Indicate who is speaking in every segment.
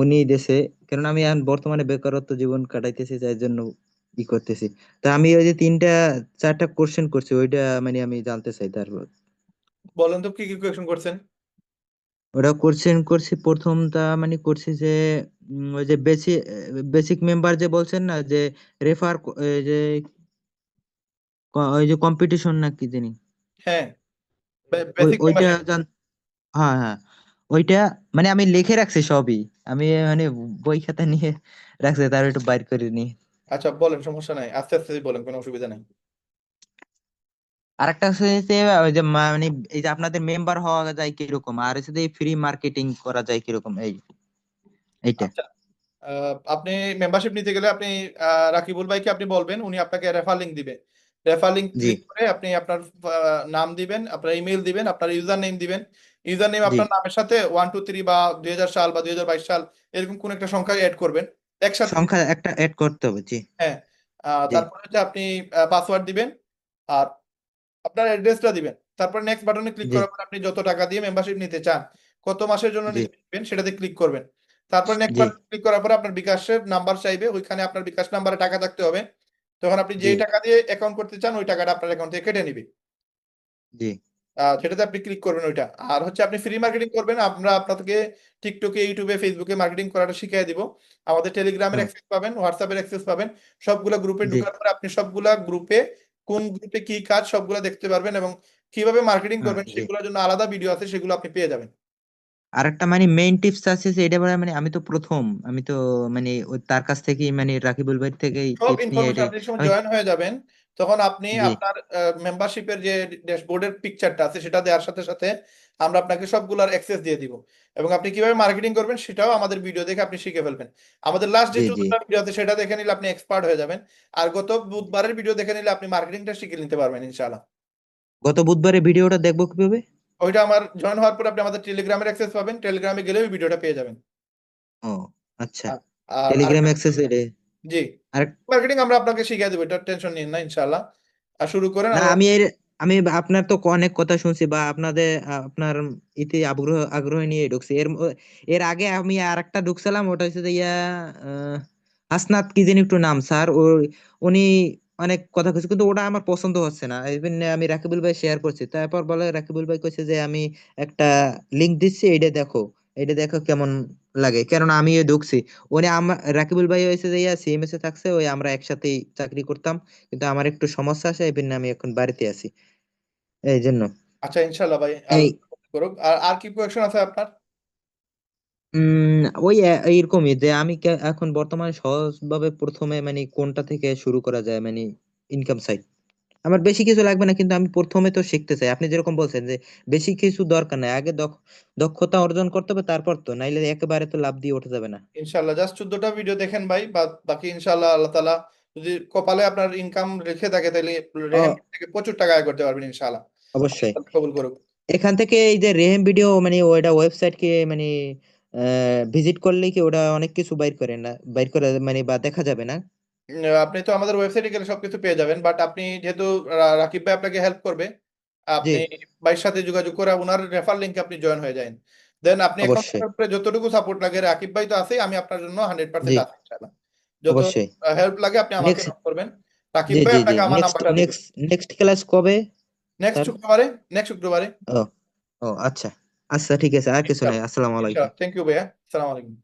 Speaker 1: উনি দেশে কারণ আমি এখন বর্তমানে বেকারত্ব জীবন কাটাইতেছি যার জন্য ই করতেছি। তা আমি ওই যে তিনটা চারটা কোশ্চেন করছি ওইটা মানে আমি জানতে চাই তারপর
Speaker 2: বলেন তো কি কি কোয়েকশন করছেন?
Speaker 1: ওটা কোশ্চেন করছি প্রথমটা মানে করছি যে ওই যে বেসিক বেসিক মেম্বার যে বলছেন না যে রেফার যে ওই যে কম্পিটিশন না কি জানি।
Speaker 2: হ্যাঁ বেসিক
Speaker 1: ওইটা জান হ্যাঁ হ্যাঁ। ওইটা মানে আমি লিখে রাখছি সবই। আমি মানে বই খাতা নিয়ে রাখছি তার একটু বাইর করে নি
Speaker 2: আচ্ছা বলেন সমস্যা নাই। আস্তে আস্তে বলেন কোনো অসুবিধা নাই।
Speaker 1: আরেকটা হচ্ছে যে ওই যে মানে এই যে আপনাদের মেম্বার হওয়া যায় কীরকম? আর হচ্ছে যে ফ্রি মার্কেটিং করা যায় কীরকম? এই এইটা।
Speaker 2: আচ্ছা। আপনি মেম্বারশিপ নিতে গেলে আপনি রাকিবুল ভাইকে আপনি বলবেন উনি আপনাকে রেফার লিংক দিবে। রেফার লিংক করে আপনি আপনার নাম দিবেন আপনার ইমেল দিবেন আপনার ইউজার নেম দিবেন। ইউজার নেম আপনার নামের সাথে ওয়ান টু থ্রি বা দুই হাজার সাল বা দুই হাজার বাইশ সাল এরকম কোন একটা সংখ্যা অ্যাড করবেন। একসাথে
Speaker 1: সংখ্যা একটা অ্যাড করতে হবে জি।
Speaker 2: হ্যাঁ তারপরে হচ্ছে আপনি পাসওয়ার্ড দিবেন আর আপনার অ্যাড্রেসটা দিবেন। তারপর নেক্সট বাটনে ক্লিক করার পর আপনি যত টাকা দিয়ে মেম্বারশিপ নিতে চান কত মাসের জন্য
Speaker 1: জি।
Speaker 2: নিবেন সেটাতে ক্লিক করবেন। তারপর নেক্সট
Speaker 1: জি।
Speaker 2: বাটনে ক্লিক করার পর আপনার বিকাশের নাম্বার চাইবে ওইখানে আপনার বিকাশ নাম্বারে টাকা থাকতে হবে। তখন আপনি
Speaker 1: জি।
Speaker 2: যেই টাকা দিয়ে অ্যাকাউন্ট করতে চান ওই টাকাটা আপনার অ্যাকাউন্ট থেকে কেটে নিবে।
Speaker 1: জি।
Speaker 2: সেটাতে আপনি ক্লিক করবেন ওইটা। আর হচ্ছে আপনি ফ্রি মার্কেটিং করবেন আমরা আপনাদেরকে টিকটকে ইউটিউবে ফেসবুকে মার্কেটিং করাটা শিখিয়ে দিব। আমাদের টেলিগ্রামের অ্যাক্সেস পাবেন হোয়াটসঅ্যাপের অ্যাক্সেস পাবেন। সবগুলা গ্রুপে ঢোকার পরে আপনি সবগুলা গ্রুপে কোন গ্রুপে কি কাজ সবগুলা দেখতে পারবেন এবং কীভাবে মার্কেটিং করবেন সেগুলোর জন্য আলাদা ভিডিও আছে সেগুলো আপনি পেয়ে যাবেন।
Speaker 1: আরেকটা মানে মেইন টিপস আছে যে এটা মানে আমি তো প্রথম আমি তো মানে তার কাছ থেকেই মানে রাকিবুল ভাই থেকেই
Speaker 2: জয়েন হয়ে যাবেন তখন আপনি আপনার মেম্বারশিপের যে ড্যাশবোর্ডের পিকচারটা আছে সেটা দেওয়ার সাথে সাথে আমরা আপনাকে সবগুলার অ্যাক্সেস দিয়ে দিব। এবং আপনি কীভাবে মার্কেটিং করবেন সেটাও আমাদের ভিডিও দেখে আপনি শিখে ফেলবেন। আমাদের লাস্ট যে
Speaker 1: জি
Speaker 2: ভিডিও আছে সেটা দেখে নিলে আপনি এক্সপার্ট হয়ে যাবেন। আর গত বুধবারের ভিডিও দেখে নিলে আপনি মার্কেটিংটা শিখে নিতে পারবেন ইনশাআল্লাহ।
Speaker 1: গত বুধবারের ভিডিওটা দেখব কীভাবে?
Speaker 2: ওইটা আমার জয়েন হওয়ার পর আপনি আমাদের টেলিগ্রামের অ্যাক্সেস পাবেন। টেলিগ্রামে গেলে ওই ভিডিওটা পেয়ে যাবেন।
Speaker 1: ও আচ্ছা। টেলিগ্রাম অ্যাক্সেস
Speaker 2: জি। মার্কেটিং আমরা আপনাকে শিখিয়ে দেবো এটা টেনশন নিন না ইনশাআল্লাহ। আর শুরু করেন
Speaker 1: না আমি এর আমি আপনার তো অনেক কথা শুনছি বা আপনাদের আপনার ইতে আগ্রহ আগ্রহ নিয়ে ঢুকছি। এর এর আগে আমি আরেকটা ঢুকছিলাম ওটা হচ্ছে যে ইয়া হাসনাত কি জানি একটু নাম স্যার ও উনি অনেক কথা কইছে কিন্তু ওটা আমার পছন্দ হচ্ছে না। এই জন্য আমি রাকিবুল ভাই শেয়ার করছি। তারপর বলে রাকিবুল ভাই কইছে যে আমি একটা লিংক দিচ্ছি এইটা দেখো। এইটা দেখো কেমন লাগে। কেননা আমি ঢুকছি উনি আমার রাকিবুল ভাই হয়েছে যে সিএমএস এ থাকছে ওই আমরা একসাথেই চাকরি করতাম। কিন্তু আমার একটু সমস্যা আছে এই জন্য আমি এখন বাড়িতে আছি। এই জন্য।
Speaker 2: আচ্ছা ইনশাল্লাহ ভাই
Speaker 1: এই
Speaker 2: করুক। আর আর কি কোয়েকশন আছে আপনার?
Speaker 1: ওই এইরকমই যে আমি এখন বর্তমানে সহজভাবে প্রথমে মানে কোনটা থেকে শুরু করা যায় মানে ইনকাম সাইড আমার বেশি কিছু লাগবে না কিন্তু আমি প্রথমে তো শিখতে চাই। আপনি যেরকম বলছেন যে বেশি কিছু দরকার নাই আগে দক্ষতা অর্জন করতে হবে তারপর তো নাইলে একেবারে তো লাভ দিয়ে ওঠা যাবে না।
Speaker 2: ইনশাল্লাহ জাস্ট চোদ্দটা ভিডিও দেখেন ভাই বাকি ইনশাল্লাহ আল্লাহ তালা যদি কপালে আপনার ইনকাম রেখে থাকে তাহলে থেকে প্রচুর টাকা আয় করতে পারবেন ইনশাল্লাহ
Speaker 1: অবশ্যই।
Speaker 2: কবুল করুক।
Speaker 1: এখান থেকে এই যে রেহেম ভিডিও মানে ওইটা ওয়েবসাইট কে মানে ভিজিট করলে কি ওটা অনেক কিছু বাইর করে না বাইর করে মানে বা দেখা যাবে না?
Speaker 2: আপনি তো আমাদের ওয়েবসাইটে গেলে সবকিছু পেয়ে যাবেন বাট আপনি যেহেতু রাকিব ভাই আপনাকে হেল্প করবে আপনি ভাইয়ের সাথে যোগাযোগ করে ওনার রেফার লিঙ্কে আপনি জয়েন হয়ে যান দেন আপনি
Speaker 1: অবশ্যই।
Speaker 2: যতটুকু সাপোর্ট লাগে রাকিব ভাই তো আছেই আমি আপনার জন্য হান্ড্রেড পার্সেন্ট আছি ইনশাল্লাহ যত হেল্প লাগে আপনি আমাকে নক করবেন। রাকিব ভাই আপনাকে আমার নাম্বারটা
Speaker 1: নেক্সট নেক্সট ক্লাস কবে?
Speaker 2: নেক্সট শুক্রবারে নেক্সট শুক্রবারে।
Speaker 1: ও ও আচ্ছা। আচ্ছা ঠিক আছে আর কিছু নাই। আসসালামু আলাইকুম।
Speaker 2: থ্যাংক ইউ ভাইয়া। সালাম আলাইকুম।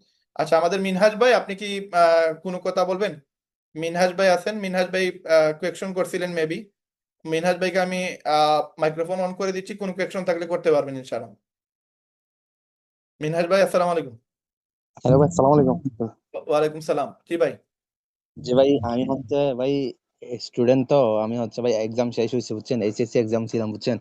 Speaker 2: আচ্ছা আমাদের মিনহাজ ভাই আপনি কি কোনো কথা বলবেন? মিনহাজ ভাই আছেন মিনহাজ ভাই কোয়েকশন করছিলেন মেবি মিনহাজ ভাইকে আমি মাইক্রোফোন অন করে দিচ্ছি কোন কোয়েকশন থাকলে করতে পারবেন ইনশাআল্লাহ। মিনহাজ ভাই আসসালামু আলাইকুম।
Speaker 3: হ্যালো ভাই সালাম আলাইকুম।
Speaker 2: ওয়ালাইকুম সালাম। জি ভাই।
Speaker 3: জি ভাই আমি হচ্ছে ভাই স্টুডেন্ট তো আমি হচ্ছে ভাই এক্সাম শেষ হয়েছে বুঝছেন? এইচএসসি এক্সাম ছিলাম বুঝছেন?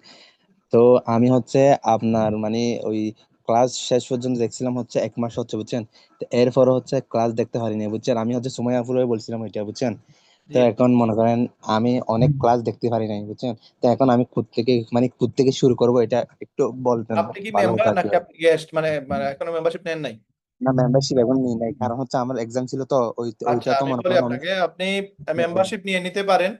Speaker 3: তো আমি হচ্ছে আপনার মানে ওই ক্লাস শেষ পর্যন্ত দেখছিলাম হচ্ছে এক মাস হচ্ছে বুঝছেন? তো এরপর হচ্ছে ক্লাস দেখতে পারিনি বুঝছেন? আমি হচ্ছে সুমাইয়াপুর হয়ে বলছিলাম এটা বুঝছেন? তো এখন মনে করেন আমি অনেক ক্লাস দেখতে পারি নাই বুঝছেন? তো এখন আমি খুদ থেকে মানে খুদ থেকে শুরু করব এটা একটু বলতেন
Speaker 2: আপনি কি মেম্বার নাকি আপনি গেস্ট মানে মানে এখনও মেম্বারশিপ নেন নাই?
Speaker 3: না মেম্বারশিপ এখন নিই নাই কারণ হচ্ছে আমার এক্সাম ছিল তো ওই
Speaker 2: আচ্ছা
Speaker 3: ওইটা তো মনে করেন
Speaker 2: আপনি মেম্বারশিপ নিয়ে নিতে পারেন।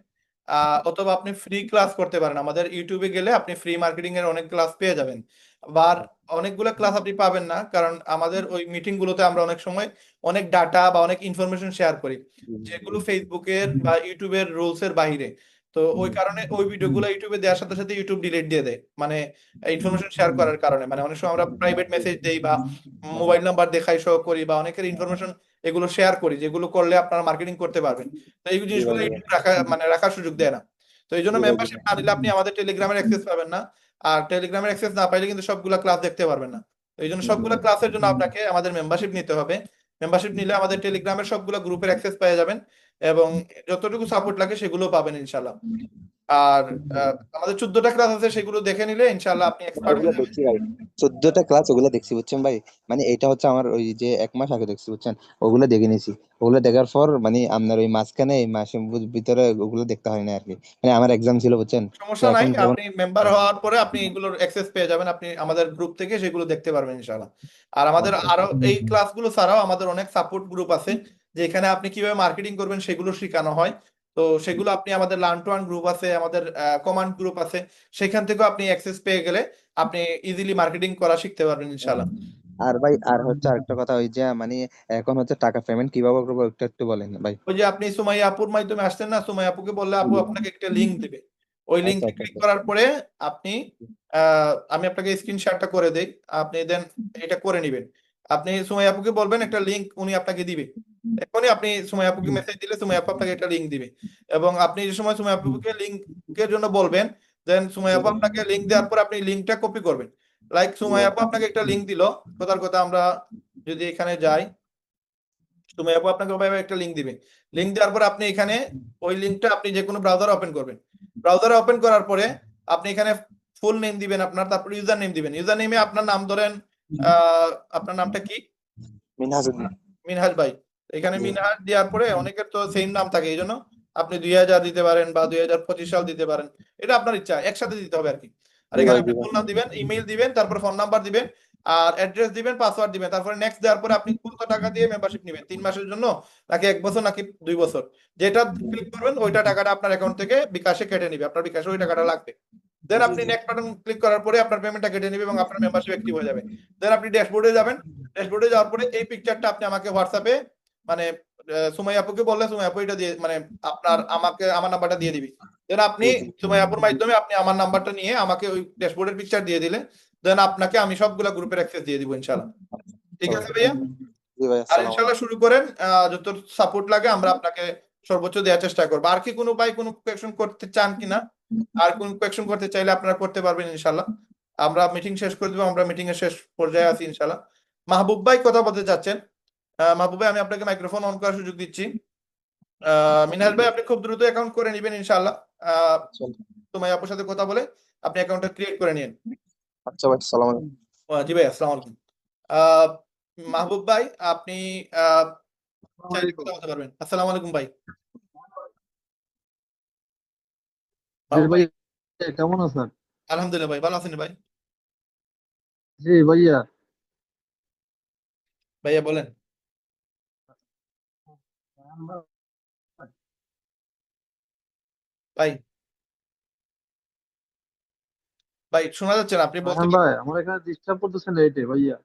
Speaker 2: অথবা আপনি ফ্রি ক্লাস করতে পারেন। আমাদের ইউটিউবে গেলে আপনি ফ্রি মার্কেটিং এর অনেক ক্লাস পেয়ে যাবেন। বা অনেকগুলো ক্লাস আপনি পাবেন না কারণ আমাদের ওই মিটিং গুলোতে আমরা অনেক সময় অনেক ডাটা বা অনেক ইনফরমেশন শেয়ার করি যেগুলো ফেসবুকের বা ইউটিউবের রুলস এর বাইরে। তো ওই কারণে ওই ভিডিওগুলো ইউটিউবে দেওয়ার সাথে সাথে ইউটিউব ডিলিট দিয়ে দেয়। মানে ইনফরমেশন শেয়ার করার কারণে। মানে অনেক সময় আমরা প্রাইভেট মেসেজ দেই বা মোবাইল নাম্বার দেখাই শো করি বা অনেকের ইনফরমেশন এগুলো শেয়ার করি যেগুলো করলে আপনারা মার্কেটিং করতে পারবেন। তো এই জিনিসগুলো। রাখা মানে রাখার সুযোগ দেয় না। তো এই জন্য মেম্বারশিপ না। নিলে আপনি আমাদের টেলিগ্রামের অ্যাক্সেস পাবেন না। আর টেলিগ্রামের অ্যাক্সেস না পাইলে কিন্তু সবগুলা ক্লাস দেখতে পারবেন না। তো এই জন্য সবগুলা ক্লাসের জন্য আপনাকে আমাদের মেম্বারশিপ নিতে হবে। মেম্বারশিপ নিলে আমাদের টেলিগ্রামের সবগুলো গ্রুপের অ্যাক্সেস পেয়ে যাবেন। এবং যতটুকু সাপোর্ট লাগে সেগুলো পাবেন ইনশাল্লাহ আর আমাদের চোদ্দটা ক্লাস আছে সেগুলো দেখে নিলে ইনশাল্লাহ আপনি এক্সপার্ট
Speaker 3: দেখছি ভাই। চোদ্দটা ক্লাস ওগুলো দেখছি বুঝছেন ভাই? মানে এটা হচ্ছে আমার ওই যে এক মাস আগে দেখছি বুঝছেন? ওগুলো দেখে নিয়েছি। ওগুলো দেখার পর মানে আপনার ওই মাঝখানে এই মাসের ভিতরে ওগুলো দেখতে হয় না আর কি। মানে আমার এক্সাম ছিল বুঝছেন?
Speaker 2: সমস্যা নাই আপনি মেম্বার হওয়ার পরে আপনি এগুলোর অ্যাক্সেস পেয়ে যাবেন। আপনি আমাদের গ্রুপ থেকে সেগুলো দেখতে পারবেন ইনশাল্লাহ আর আমাদের
Speaker 3: আচ্ছা
Speaker 2: আরও এই ক্লাসগুলো ছাড়াও আমাদের অনেক সাপোর্ট গ্রুপ আছে যেখানে আপনি কীভাবে মার্কেটিং করবেন সেগুলো শেখানো হয়। তো সেগুলো আপনি আমাদের লার্ন টু আর্ন গ্রুপ আছে আমাদের কমান্ড গ্রুপ আছে সেখান থেকেও আপনি অ্যাক্সেস পেয়ে গেলে আপনি ইজিলি মার্কেটিং করা শিখতে পারবেন ইনশাআল্লাহ।
Speaker 3: আর ভাই আর হচ্ছে আরেকটা কথা ওই যে মানে এখন হচ্ছে টাকা পেমেন্ট কীভাবে করব একটু একটু বলেন ভাই।
Speaker 2: ওই যে আপনি সুমাইয়া আপুর মাধ্যমে আসছেন না সুমাইয়া আপুকে বললে আপু আপনাকে একটা লিংক দিবে। ওই
Speaker 3: আচ্ছা
Speaker 2: লিংকে
Speaker 3: আচ্ছা
Speaker 2: ক্লিক
Speaker 3: আচ্ছা।
Speaker 2: করার পরে আপনি আমি আপনাকে স্ক্রিন শেয়ারটা করে দেই আপনি দেন এটা করে নেবেন। আপনি সুমাইয়া আপুকে বলবেন একটা লিংক উনি আপনাকে দিবে। এখনই আপনি সুমাইয়া আপুকে মেসেজ দিলে সুমাইয়া আপু আপনাকে একটা লিংক দিবে। এবং আপনি যে সময় সুমাইয়া আপুকে লিংকের জন্য বলবেন দেন সুমাইয়া আপু আপনাকে লিংক দেওয়ার পর আপনি লিংকটা কপি করবেন। লাইক সুমাইয়া আপু আপনাকে একটা লিংক দিল। কথার কথা আমরা যদি এখানে যাই তুমি আপু আপনাকে একটা লিংক দিবে। লিংক দেওয়ার পর আপনি এখানে ওই লিংকটা আপনি যে কোনো ব্রাউজারে ওপেন করবেন। ব্রাউজারে ওপেন করার পরে আপনি এখানে ফুল নেম দিবেন আপনার তারপর ইউজার নেম দিবেন। ইউজার নেমে আপনার নাম ধরেন আপনার নামটা কি?
Speaker 3: মিনহাজউদ্দিন
Speaker 2: মিনহাজ ভাই। এখানে মিনহাজ দেওয়ার পরে অনেকের তো সেম নাম থাকে এই জন্য আপনি দুই হাজার দিতে পারেন বা দুই হাজার পঁচিশ সাল দিতে পারেন। এটা আপনার ইচ্ছা একসাথে দিতে হবে আর কি। আর এখানে আপনি। ফুল নাম দিবেন ইমেল দিবেন তারপর ফোন নাম্বার দিবেন আর অ্যাড্রেস দিবেন পাসওয়ার্ড দিবেন। তারপরে নেক্সট দেওয়ার পরে আপনি কত টাকা দিয়ে মেম্বারশিপ নেবেন? তিন মাসের জন্য নাকি এক বছর নাকি দুই বছর? যেটা ক্লিক করবেন ওইটা টাকাটা আপনার অ্যাকাউন্ট থেকে বিকাশে কেটে নিবে। আপনার বিকাশে ওই টাকাটা লাগবে। দেন আপনি নেক্সট বাটন ক্লিক করার পরে আপনার পেমেন্টটা কেটে নিবে এবং আপনার মেম্বারশিপ অ্যাক্টিভ হয়ে যাবে। দেন আপনি ড্যাশবোর্ডে যাবেন। ড্যাশবোর্ডে যাওয়ার পরে এই পিকচারটা আপনি আমাকে হোয়াটসঅ্যাপে মানে সুমাই আপুকে বললে সুমাই আপু এটা দিয়ে মানে আপনার আমাকে আমার নাম্বারটা দিয়ে দিবি। দেন আপনি। সুমাই আপুর মাধ্যমে আপনি আমার নাম্বারটা নিয়ে আমাকে ওই ড্যাশবোর্ডের পিকচার দিয়ে দিলে দেন আপনাকে আমি সবগুলা গ্রুপের অ্যাক্সেস দিয়ে দিব ইনশাআল্লাহ। ঠিক আছে ভাইয়া? আর ইনশাআল্লাহ শুরু করেন যত সাপোর্ট লাগে আমরা আপনাকে সর্বোচ্চ দেওয়ার চেষ্টা করব। আর কি কোনো ভাই কোনো কোয়েকশন করতে চান কিনা? আর কোন কোয়েকশন করতে চাইলে আপনারা করতে পারবেন ইনশাআল্লাহ। আমরা মিটিং শেষ করে দেবো আমরা মিটিং এর শেষ পর্যায়ে আছি ইনশাআল্লাহ। মাহবুব ভাই কথা বলতে চাচ্ছেন। আহ, মাহবুব ভাই আমি আপনাকে মাইক্রোফোন অন করার সুযোগ দিচ্ছি। আহ, মিনহাজ ভাই আপনি খুব দ্রুত অ্যাকাউন্ট করে নেবেন
Speaker 3: আলাইকুম।
Speaker 2: তোমায় আপুর সাথে কথা বলে আপনি অ্যাকাউন্টটা ক্রিয়েট করে নিন।
Speaker 3: আচ্ছা ভাই আসসালামু আলাইকুম।
Speaker 2: আহ, জি ভাই আসসালামু আলাইকুম। মাহবুব ভাই আপনি কথা বলতে পারবেন। আসসালামু আলাইকুম ভাই
Speaker 4: জি
Speaker 2: মাহবুব ভাই
Speaker 4: কেমন আছেন?
Speaker 2: আলহামদুলিল্লাহ ভাই ভালো আছেন ভাই?
Speaker 4: জি ভাইয়া।
Speaker 2: ভাইয়া বলেন। ভাই। ভাই শোনা যাচ্ছে না আপনি বলতে
Speaker 4: রায়হান ভাই আমার এখানে ডিস্টার্ব করতেছেন এইটে ভাইয়া।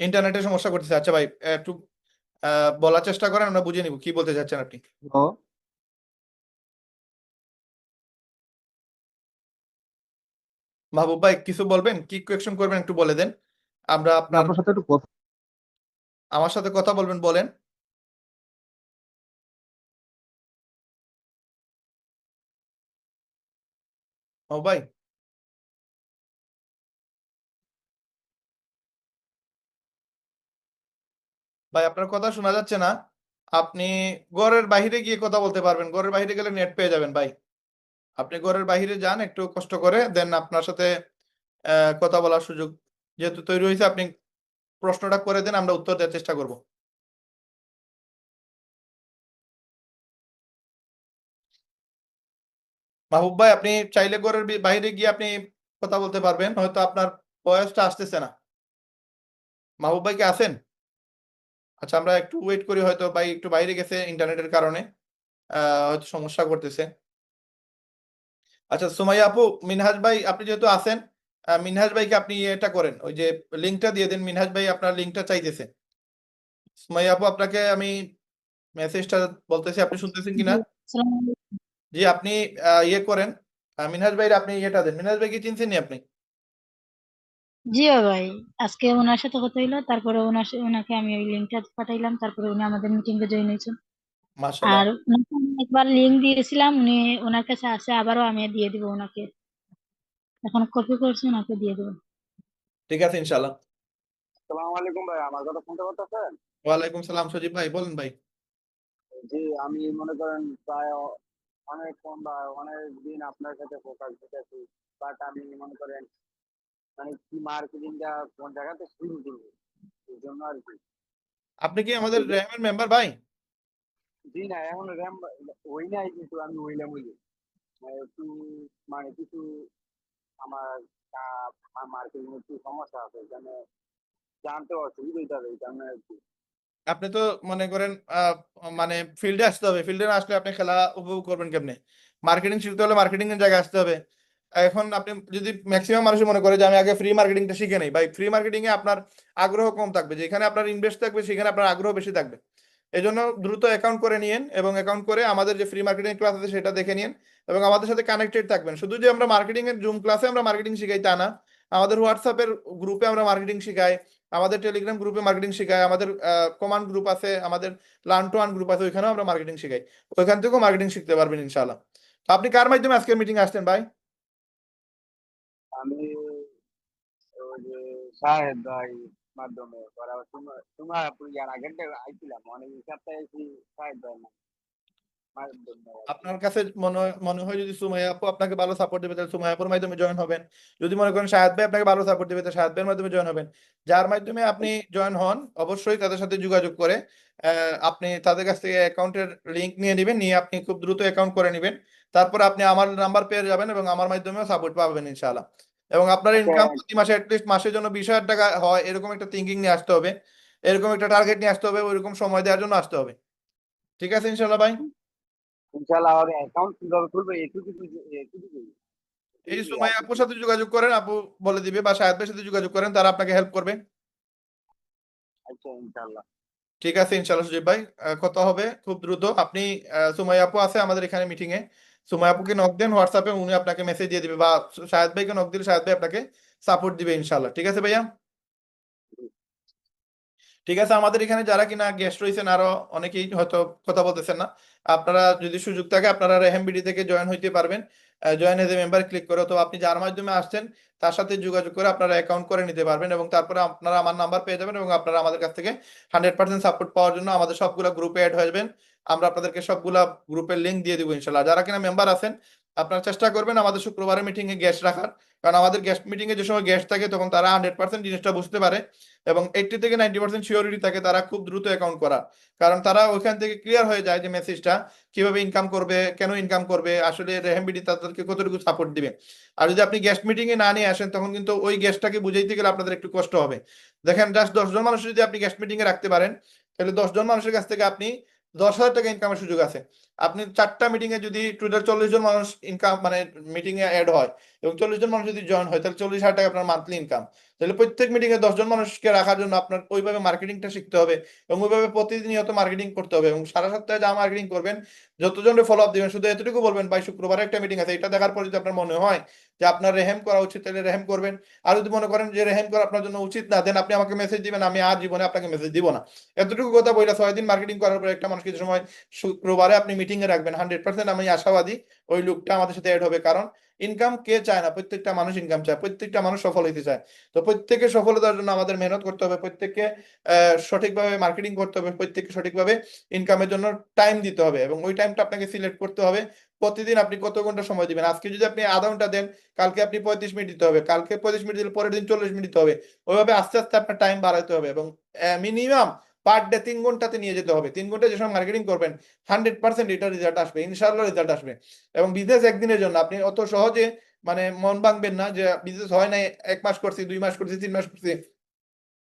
Speaker 2: ইন্টারনেটের সমস্যা করতেছে। আচ্ছা ভাই একটু আহ, বলার চেষ্টা করেন আমরা বুঝে নিব কি বলতে চাচ্ছেন আপনি? মাহবুব ভাই কিছু বলবেন? কি কোয়েকশন করবেন একটু বলে দেন। আমরা আপনার
Speaker 4: আপনার সাথে একটু কথা
Speaker 2: আমার সাথে কথা বলবেন বলেন। ও ভাই। ভাই আপনার কথা শোনা যাচ্ছে না। আপনি ঘরের বাইরে গিয়ে কথা বলতে পারবেন। ঘরের বাইরে গেলে নেট পেয়ে যাবেন ভাই। আপনি ঘরের বাইরে যান, একটু কষ্ট করে দেন আপনার সাথে কথা বলার সুযোগ যেহেতু তৈরি হয়েছে, আপনি প্রশ্নটা করে দেন, আমরা উত্তর দেওয়ার চেষ্টা করব। মাহবুব ভাই, আপনি চাইলে ঘরের বাইরে গিয়ে আপনি কথা বলতে পারবেন, হয়তো আপনার বয়সটা আসতেছে না। মাহবুব ভাই কি আছেন? আচ্ছা আমরা একটু ওয়েট করি, হয়তো ভাই একটু বাইরে গেছে ইন্টারনেটের কারণে হয়তো সমস্যা করতেছে। আচ্ছা সুমাইয়া আপু মিনহাজ ভাই আপনি যেহেতু আছেন মিনহাজ ভাইকে আপনি এটা করেন। ওই যে লিঙ্কটা দিয়ে দেন মিনহাজ ভাই আপনার লিঙ্কটা চাইতেছে। সুমাইয়া আপু আপনাকে আমি মেসেজটা বলতেছি আপনি শুনতেছেন কিনা? জি আপনি ইয়ে করেন। মিনহাজ ভাই আপনি ইয়েটা দেন। মিনহাজ ভাইকে চিনছেন নি আপনি?
Speaker 5: জি ভাই আজকে ওনার সাথে কথা হইল তারপরে ওনার ওনাকে আমি ওই লিঙ্কটা পাঠাইলাম তারপরে উনি আমাদের মিটিং এ জয়েন হয়েছেন আর একবার লিঙ্ক দিয়েছিলাম উনি ওনার কাছে আছে আবারও আমি দিয়ে দিব ওনাকে। এখন কপি করছি ওনাকে দিয়ে দেবো।
Speaker 2: ঠিক আছে ইনশাআল্লাহ।
Speaker 6: সালাম আলাইকুম ভাই আমার কথা শুনতে পাচ্ছেন
Speaker 2: ওয়ালাইকুম সালাম সজীব ভাই বলেন ভাই।
Speaker 6: জি আমি মনে করেন প্রায় অ- অনেকক্ষণ বা অনেক দিন আপনার সাথে ফোকাস দিতেছি বাট আমি মনে করেন মানে কি মার্কেটিংটা কোন জায়গাতে শুরু করব এই জন্য আর কি।
Speaker 2: আপনি কি আমাদের র্যামের মেম্বার ভাই?
Speaker 6: জি, না, এখন র্যাম হই নাই, কিন্তু আমি হইলাম হইলে মানে একটু মানে কিছু আমার মার্কেটিং একটু সমস্যা আছে, এখানে জানতে অসুবিধা হইতে হবে এই কারণে
Speaker 2: আপনি তো মনে করেন মানে ফিল্ডে আসতে হবে ফিল্ডে না আসলে আপনি খেলা উপভোগ করবেন কেমনে? মার্কেটিং শিখতে হলে মার্কেটিং এর জায়গায় আসতে হবে। এখন আপনি যদি ম্যাক্সিমাম মানুষ মনে করে যে আমি আগে ফ্রি মার্কেটিংটা শিখে নেই, ভাই ফ্রি মার্কেটিং এ আপনার আগ্রহ কম থাকবে, যেখানে আপনার ইনভেস্ট থাকবে, সেখানে আপনার আগ্রহ বেশি থাকবে। এই জন্য দ্রুত অ্যাকাউন্ট করে নিয়েন এবং অ্যাকাউন্ট করে আমাদের যে ফ্রি মার্কেটিং ক্লাস আছে সেটা দেখে নিন এবং আমাদের সাথে কানেক্টেড থাকবেন। শুধু যে আমরা মার্কেটিং এর জুম ক্লাসে আমরা মার্কেটিং শিখাই তা না, আমাদের হোয়াটসঅ্যাপের গ্রুপে আমরা মার্কেটিং শিখাই, আমাদের টেলিগ্রাম গ্রুপে মার্কেটিং শেখাই, আমাদের কমান্ড গ্রুপ আছে, আমাদের লার্ন টু গ্রুপ আছে, ওইখানেও আমরা মার্কেটিং শেখাই। ওইখান থেকেও মার্কেটিং শিখতে পারবেন ইনশাআল্লাহ। আপনি কার মাধ্যমে আজকের মিটিং আসছেন ভাই?
Speaker 6: আমি ওই যে শাহেদ ভাই। মাধ্যমে করা তোমার ইয়ার আগের আইছিলাম অনেক সপ্তাহে আইছি মাধ্যমে
Speaker 2: আপনার কাছে মনে হয় যদি সুমাইয়া আপু আপনাকে ভালো সাপোর্ট তাহলে মাধ্যমে জয়েন হবেন। যদি মনে করেন ভাই আপনাকে ভালো সাপোর্ট তাহলে ভাইয়ের মাধ্যমে জয়েন হবেন। যার মাধ্যমে আপনি জয়েন হন, অবশ্যই তাদের সাথে যোগাযোগ করে আপনি তাদের কাছ থেকে অ্যাকাউন্টের লিংক নিয়ে নেবেন, নিয়ে আপনি খুব দ্রুত অ্যাকাউন্ট করে নেবেন। তারপর আপনি আমার নাম্বার পেয়ে যাবেন এবং আমার মাধ্যমেও সাপোর্ট পাবেন, ইনশাআল্লাহ। এবং আপনার ইনকাম প্রতি মাসে অ্যাটলিস্ট মাসের জন্য বিশ হাজার টাকা হয় এরকম একটা থিঙ্কিং নিয়ে আসতে হবে এরকম একটা টার্গেট নিয়ে আসতে হবে ওইরকম সময় দেওয়ার জন্য আসতে হবে। ঠিক আছে ইনশাআল্লাহ ভাই?
Speaker 6: ইনশাআল্লাহ আমার অ্যাকাউন্ট কীভাবে খুলবো এটুকু এটুকু
Speaker 2: এই সময় আপুর সাথে যোগাযোগ করেন আপু বলে দিবে বা সাহেব ভাইয়ের সাথে যোগাযোগ করেন তারা আপনাকে হেল্প করবে।
Speaker 6: আচ্ছা ইনশাআল্লাহ।
Speaker 2: ঠিক আছে ইনশাল্লাহ সুজীব ভাই কথা হবে খুব দ্রুত। আপনি সুমাই আপু আছে আমাদের এখানে মিটিং এ সুমাই আপুকে নক দেন হোয়াটসঅ্যাপে উনি আপনাকে মেসেজ দিয়ে দিবে বা শাহেদ ভাইকে নক দিলে শাহেদ ভাই আপনাকে সাপোর্ট দিবে ইনশাল্লাহ ঠিক আছে ভাইয়া? ঠিক আছে, আমাদের এখানে যারা কিনা গেস্ট রয়েছেন, আরও অনেকেই হয়তো কথা বলতেছেন না। আপনারা যদি সুযোগ থাকে, আপনারা রেহেমবিডি থেকে জয়েন হইতে পারবেন। Join as a member click করে তো আপনি যার মাধ্যমে আসছেন, তার সাথে যোগাযোগ করে আপনারা অ্যাকাউন্ট করে নিতে পারবেন এবং তারপরে আপনারা আমার নাম্বার পেয়ে যাবেন এবং আপনারা আমাদের কাছ থেকে হান্ড্রেড পার্সেন্ট সাপোর্ট পাওয়ার জন্য আমাদের সবগুলো গ্রুপে অ্যাড হয়ে যাবেন। আমরা আপনাদেরকে সবগুলা গ্রুপের লিঙ্ক দিয়ে দিব ইনশাল্লাহ। যারা কিনা মেম্বার আছেন, আপনারা চেষ্টা করবেন আমাদের শুক্রবারের মিটিং এ গেস্ট রাখার। কারণ আমাদের গ্যাস মিটিং এ যে সময় গেস্ট থাকে, তখন তারা হান্ড্রেড পার্সেন্ট জিনিসটা বুঝতে পারে এবং এইটটি থেকে নাইনটি পার্সেন্ট সিওরিটি থাকে তারা খুব দ্রুত অ্যাকাউন্ট করা কারণ তারা ওইখান থেকে ক্লিয়ার হয়ে যায় যে মেসেজটা কীভাবে ইনকাম করবে, কেন ইনকাম করবে, আসলে রেহেমবিডি তাদেরকে কতটুকু সাপোর্ট দিবে। আর যদি আপনি গ্যাস মিটিং এ না নিয়ে আসেন, তখন কিন্তু ওই গেস্টটাকে বুঝাইতে গেলে আপনাদের একটু কষ্ট হবে। দেখেন জাস্ট দশজন মানুষ যদি আপনি গ্যাস মিটিং এ রাখতে পারেন, তাহলে দশজন মানুষের কাছ থেকে আপনি দশ হাজার টাকা ইনকামের সুযোগ আছে। আপনি চারটা মিটিং এ যদি টোটাল চল্লিশ জন মানুষ ইনকাম মানে মিটিং এ অ্যাড হয় এবং চল্লিশ জন মানুষ যদি জয়েন হয়, তাহলে চল্লিশ হাজার টাকা আপনার মান্থলি ইনকাম তাহলে প্রত্যেক মিটিং এ দশজন মানুষকে রাখার জন্য আপনার ওইভাবে মার্কেটিংটা শিখতে হবে এবং ওইভাবে প্রতিনিয়ত মার্কেটিং করতে হবে এবং সারা সপ্তাহে যা মার্কেটিং করবেন, যতজনের ফলো আপ দিবেন, শুধু এতটুকু বলবেন, ভাই, শুক্রবারে একটা মিটিং আছে। এটা দেখার পর যদি আপনার মনে হয় যে আপনার রেহেম করা উচিত, তাহলে রেহেম করবেন। আর যদি মনে করেন যে রেহেম করা আপনার জন্য উচিত না দেন আপনি আমাকে মেসেজ দিবেন, আমি আর জীবনে আপনাকে মেসেজ দিব না। এতটুকু কথা বইলা ছয় দিন মার্কেটিং করার পর একটা মানুষ কিছু সময় শুক্রবারে আপনি মিটিং এ রাখবেন। হান্ড্রেড পার্সেন্ট আমি আশাবাদী ওই লোকটা আমাদের সাথে অ্যাড হবে। কারণ ইনকাম কে চায় না? প্রত্যেকটা মানুষ ইনকাম চায়। প্রত্যেকটা মানুষ সফল হইতে চায়। তো প্রত্যেকে সফলতার জন্য আমাদের মেহনত করতে হবে। প্রত্যেককে সঠিকভাবে মার্কেটিং করতে হবে। প্রত্যেককে সঠিকভাবে ইনকামের জন্য টাইম দিতে হবে। এবং ওই টাইমটা আপনাকে সিলেক্ট করতে হবে। প্রতিদিন আপনি কত ঘণ্টা সময় দিবেন? আজকে যদি আপনি আধা ঘণ্টা দেন, কালকে আপনি পঁয়ত্রিশ মিনিট দিতে হবে। কালকে পঁয়ত্রিশ মিনিট দিলে পরের দিন চল্লিশ মিনিট দিতে হবে। ওইভাবে আস্তে আস্তে আপনার টাইম বাড়াতে হবে। এবং মিনিমাম পার ডে তিন ঘন্টাতে নিয়ে যেতে হবে। তিন ঘণ্টা যে সময় মার্কেটিং করবেন হান্ড্রেড পার্সেন্ট এটা রেজাল্ট আসবে ইনশাল্লাহ রেজাল্ট আসবে। এবং বিজনেস একদিনের জন্য, আপনি অত সহজে মানে মন ভাঙবেন না যে বিজনেস হয় নাই, এক মাস করছি, দুই মাস করছি, তিন মাস করছি,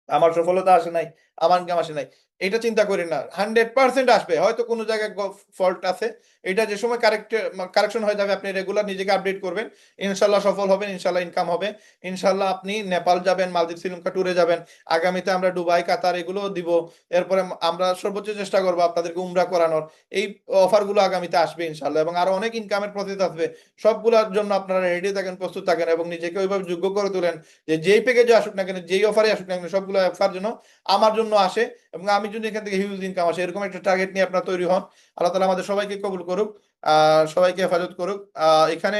Speaker 2: আমার সফলতা আসে নাই, আমার ইনকাম আসে নাই। এটা চিন্তা করি না। হান্ড্রেড পার্সেন্ট আসবে। হয়তো কোনো জায়গায় ফল্ট আছে। এটা যে সময় কারেক্ট কারেকশন হয়ে যাবে, আপনি রেগুলার নিজেকে আপডেট করবেন। ইনশাল্লাহ সফল হবেন, ইনশাল্লাহ ইনকাম হবে। ইনশাল্লাহ আপনি নেপাল যাবেন, মালদ্বীপ, শ্রীলঙ্কা ট্যুরে যাবেন। আগামীতে আমরা দুবাই, কাতার এগুলো দিব। এরপরে আমরা সর্বোচ্চ চেষ্টা করব আপনাদেরকে উমরা করানোর। এই অফারগুলো আগামীতে আসবে ইনশাল্লাহ এবং আরও অনেক ইনকামের প্রসেস আসবে। সবগুলোর জন্য আপনারা রেডি থাকেন, প্রস্তুত থাকেন এবং নিজেকে ওইভাবে যোগ্য করে তোলেন যে যেই প্যাকেজে আসুক না কেন, যেই অফারে আসুক না কেন, সবগুলো অফার জন্য আমার জন্য আসে এবং আমি যদি এখান থেকে হিউজ ইনকাম আসে, এরকম একটা টার্গেট নিয়ে আপনার তৈরি হন, আল্লাহ তালা আমাদের সবাইকে কবুল করুক সবাইকে হেফাজত করুক। এখানে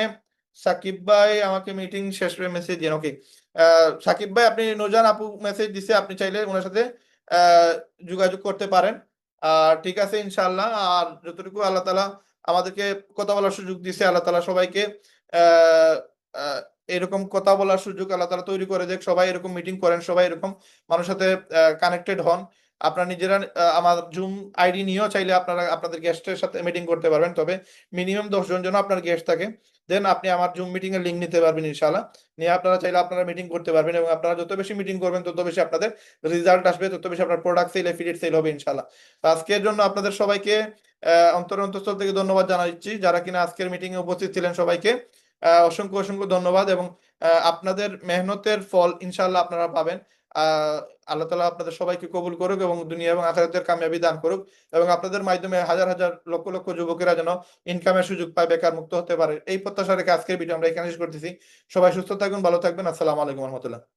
Speaker 2: সাকিব ভাই আমাকে মিটিং শেষ করে মেসেজ দিন ওকে সাকিব ভাই, আপনি নোজান আপু মেসেজ দিছে, আপনি চাইলে ওনার সাথে যোগাযোগ করতে পারেন। আর ঠিক আছে ইনশাল্লাহ আর যতটুকু আল্লাহ তালা আমাদেরকে কথা বলার সুযোগ দিছে, আল্লাহ তালা সবাইকে এরকম কথা বলার সুযোগ আল্লাহ তালা তৈরি করে দেখ, সবাই এরকম মিটিং করেন, সবাই এরকম মানুষের সাথে কানেক্টেড হন। আপনারা নিজেরা আমার জুম আইডি নিয়েও চাইলে আপনারা, আপনাদের গেস্টের সাথে মিটিং করতে পারবেন। তবে মিনিমাম দশ জন আপনার গেস্ট থাকে। দেন আপনি আমার জুম মিটিং এর লিঙ্ক নিতে পারবেন ইনশাআল্লাহ। নিয়ে আপনারা চাইলে আপনারা মিটিং করতে পারবেন এবং আপনারা যত বেশি মিটিং করবেন, তত বেশি আপনাদের রেজাল্ট আসবে, তত বেশি আপনার প্রোডাক্ট সেল এফিলিয়েট সেল হবে ইনশাআল্লাহ। আজকের জন্য আপনাদের সবাইকে অন্তর অন্তঃস্থল থেকে ধন্যবাদ জানাচ্ছি। যারা কিনা আজকের মিটিং এ উপস্থিত ছিলেন সবাইকে অসংখ্য অসংখ্য ধন্যবাদ এবং আপনাদের মেহনতের ফল ইনশাআল্লাহ আপনারা পাবেন। আল্লাহ তালা আপনাদের সবাইকে কবুল করুক এবং দুনিয়া এবং আখেরাতের কামিয়াবি দান করুক এবং আপনাদের মাধ্যমে হাজার হাজার লক্ষ লক্ষ যুবকেরা যেন ইনকামের সুযোগ পায়, বেকার মুক্ত হতে পারে। এই প্রত্যাশা রেখে আজকের ভিডিও আমরা এখানে শেষ করতেছি। সবাই সুস্থ থাকবেন ভালো থাকবেন। আসসালামু আলাইকুম রহমতুল্লাহ।